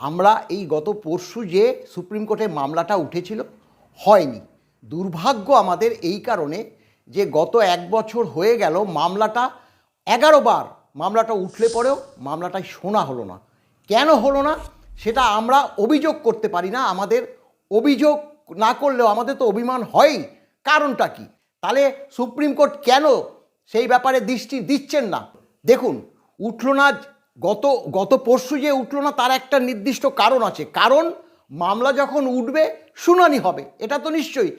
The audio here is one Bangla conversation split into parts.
আমরা এই গত পরশু যে সুপ্রিম কোর্টে মামলাটা উঠেছিল, হয়নি। দুর্ভাগ্য আমাদের এই কারণে যে গত এক বছর হয়ে গেল মামলাটা এগারো বার মামলাটা উঠলে পরেও মামলাটাই শোনা হলো না। কেন হলো না? সেটা আমরা অভিযোগ করতে পারি না। আমাদের অভিযোগ না করলেও আমাদের তো অভিমান হয়ই। কারণটা কি? তাহলে সুপ্রিম কোর্ট কেন সেই ব্যাপারে দৃষ্টি দিচ্ছেন না? দেখুন, উঠল না গত গত পরশু যে উঠল না, তার একটা নির্দিষ্ট কারণ আছে। কারণ মামলা যখন উঠবে, শুনানি হবে। এটা তো নিশ্চয়ই।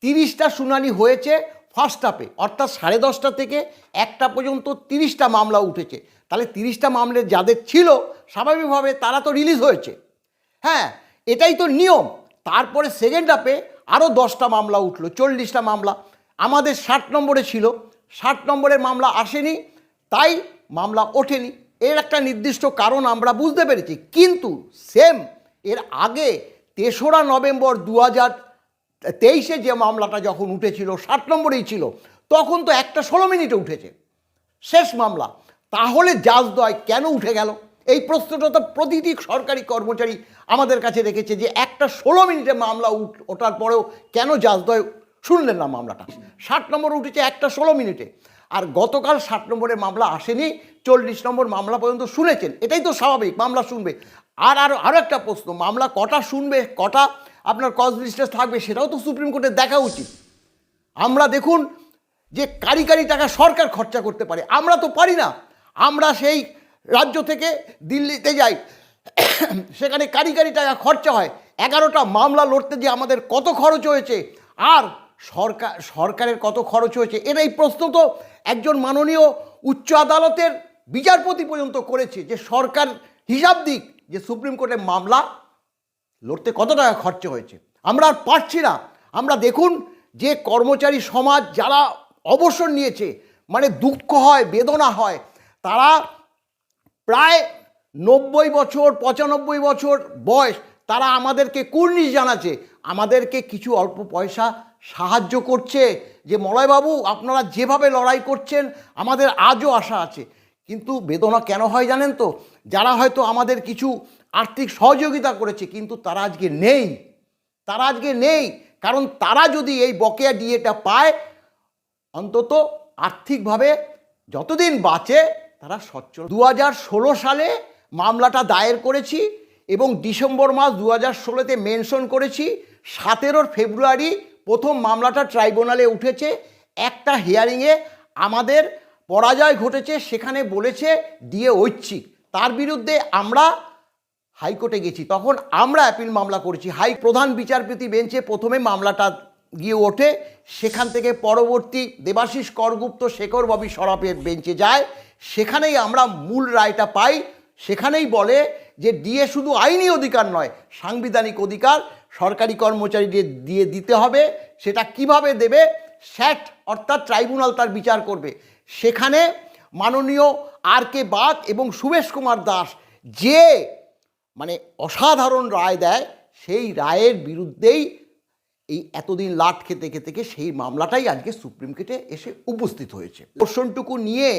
তিরিশটা শুনানি হয়েছে ফার্স্ট হাফে অর্থাৎ সাড়ে দশটা থেকে একটা পর্যন্ত তিরিশটা মামলা উঠেছে। তাহলে তিরিশটা মামলে যাদের ছিল, স্বাভাবিকভাবে তারা তো রিলিজ হয়েছে। হ্যাঁ এটাই তো নিয়ম। তারপরে সেকেন্ড হাফে আরও দশটা মামলা উঠল, চল্লিশটা মামলা। আমাদের ষাট নম্বরে ছিল। ষাট নম্বরের মামলা আসেনি, তাই মামলা ওঠেনি। এর একটা নির্দিষ্ট কারণ আমরা বুঝতে পেরেছি। কিন্তু সেম এর আগে তেসরা নভেম্বর দু হাজার তেইশে যে মামলাটা যখন উঠেছিল ষাট নম্বরেই ছিল, তখন তো একটা ষোলো মিনিটে উঠেছে। শেষ মামলা। তাহলে জাজদয় কেন উঠে গেল? এই প্রশ্নটা তো প্রতিটি সরকারি কর্মচারী আমাদের কাছে রেখেছে যে একটা ষোলো মিনিটে মামলা উঠ, ওঠার পরেও কেন জাজদয় শুনলেন না মামলাটা? ষাট নম্বর উঠেছে একটা ষোলো মিনিটে। আর গতকাল ষাট নম্বরের মামলা আসেনি, চল্লিশ নম্বর মামলা পর্যন্ত শুনেছেন। এটাই তো স্বাভাবিক, মামলা শুনবে। আর আরও আরও একটা প্রশ্ন, মামলা কটা শুনবে, কটা আপনার কজ লিস্টে থাকবে সেটাও তো সুপ্রিম কোর্টে দেখা উচিত। আমরা দেখুন যে কারি কারি টাকা সরকার খরচা করতে পারে, আমরা তো পারি না। আমরা সেই রাজ্য থেকে দিল্লিতে যাই, সেখানে কারি কারি টাকা খরচা হয়, এগারোটা মামলা লড়তে যে আমাদের কত খরচ হয়েছে, আর সরকার, সরকারের কত খরচ হয়েছে? এর এই প্রশ্ন তো একজন মাননীয় উচ্চ আদালতের বিচারপতি পর্যন্ত করেছে যে সরকার হিসাব দিক যে সুপ্রিম কোর্টের মামলা লড়তে কত টাকা খরচ হয়েছে। আমরা আর পারছি না। আমরা দেখুন যে কর্মচারী সমাজ যারা অবসর নিয়েছে মানে দুঃখ হয়, বেদনা হয়, তারা প্রায় নব্বই বছর, পঁচানব্বই বছর বয়স তারা আমাদেরকে কুর্নিশ জানাচ্ছে। আমাদেরকে কিছু অল্প পয়সা সাহায্য করছে যে, মলয়বাবু, আপনারা যেভাবে লড়াই করছেন, আমাদের আজও আশা আছে। কিন্তু বেদনা কেন হয় জানেন তো? যারা হয়তো আমাদের কিছু আর্থিক সহযোগিতা করেছে, কিন্তু তারা আজকে নেই। তারা আজকে নেই। কারণ তারা যদি এই বকেয়া ডিএটা পায়, অন্তত আর্থিকভাবে যতদিন বাঁচে, তারা সচ্ছল। দু হাজার ষোলো সালে মামলাটা দায়ের করেছি এবং ডিসেম্বর মাস দু হাজার ষোলোতে মেনশন করেছি। সতেরোর ফেব্রুয়ারি প্রথম মামলাটা ট্রাইব্যুনালে উঠেছে, একটা হিয়ারিংয়ে আমাদের পরাজয় ঘটেছে, সেখানে বলেছে দিয়ে ঐচ্ছিক। তার বিরুদ্ধে আমরা হাইকোর্টে গেছি, তখন আমরা অ্যাপিল মামলা করেছি। হাই প্রধান বিচারপতি বেঞ্চে প্রথমে মামলাটা গিয়ে ওঠে, সেখান থেকে পরবর্তী দেবাশিস করগুপ্ত, শেখর ববি সরাফের বেঞ্চে যায়, সেখানেই আমরা মূল রায়টা পাই, সেখানেই বলে যে ডিএ শুধু আইনি অধিকার নয়, সাংবিধানিক অধিকার সরকারি কর্মচারীদের দিয়ে দিতে হবে, সেটা কীভাবে দেবে? স্যাট অর্থাৎ ট্রাইব্যুনাল তার বিচার করবে। সেখানে মাননীয় আর কে বাগ এবং সুবেশ কুমার দাস যে মানে অসাধারণ রায় দেয়, সেই রায়ের বিরুদ্ধেই এই এতদিন লাট খেতে খেতে সেই মামলাটাই আজকে সুপ্রিম কোর্টে এসে উপস্থিত হয়েছে। পোর্শনটুকু নিয়ে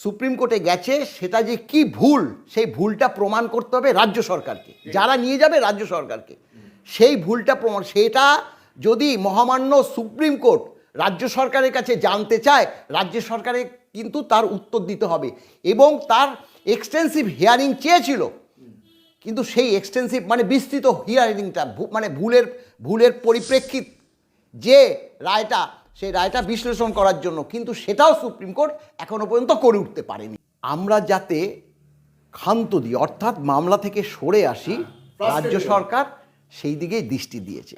সুপ্রিম কোর্টে গেছে, সেটা যে কি ভুল, সেই ভুলটা প্রমাণ করতে হবে রাজ্য সরকারকে। যারা নিয়ে যাবে রাজ্য সরকারকে। সেই ভুলটা প্রমাণ সেটা যদি মহামান্য সুপ্রিম কোর্ট রাজ্য সরকারের কাছে জানতে চায় রাজ্য সরকারে কিন্তু তার উত্তর দিতে হবে। এবং তার এক্সটেন্সিভ হিয়ারিং চেয়েছিল। কিন্তু সেই এক্সটেন্সিভ মানে বিস্তৃত হিয়ারিংটা মানে ভুলের ভুলের পরিপ্রেক্ষিত যে রায়টা সেই রায়টা বিশ্লেষণ করার জন্য। কিন্তু সেটাও সুপ্রিম কোর্ট এখনও পর্যন্ত করে উঠতে পারেনি। আমরা যাতে ক্ষান্ত দিই অর্থাৎ মামলা থেকে সরে আসি রাজ্য সরকার সেই দিকেই দৃষ্টি দিয়েছে।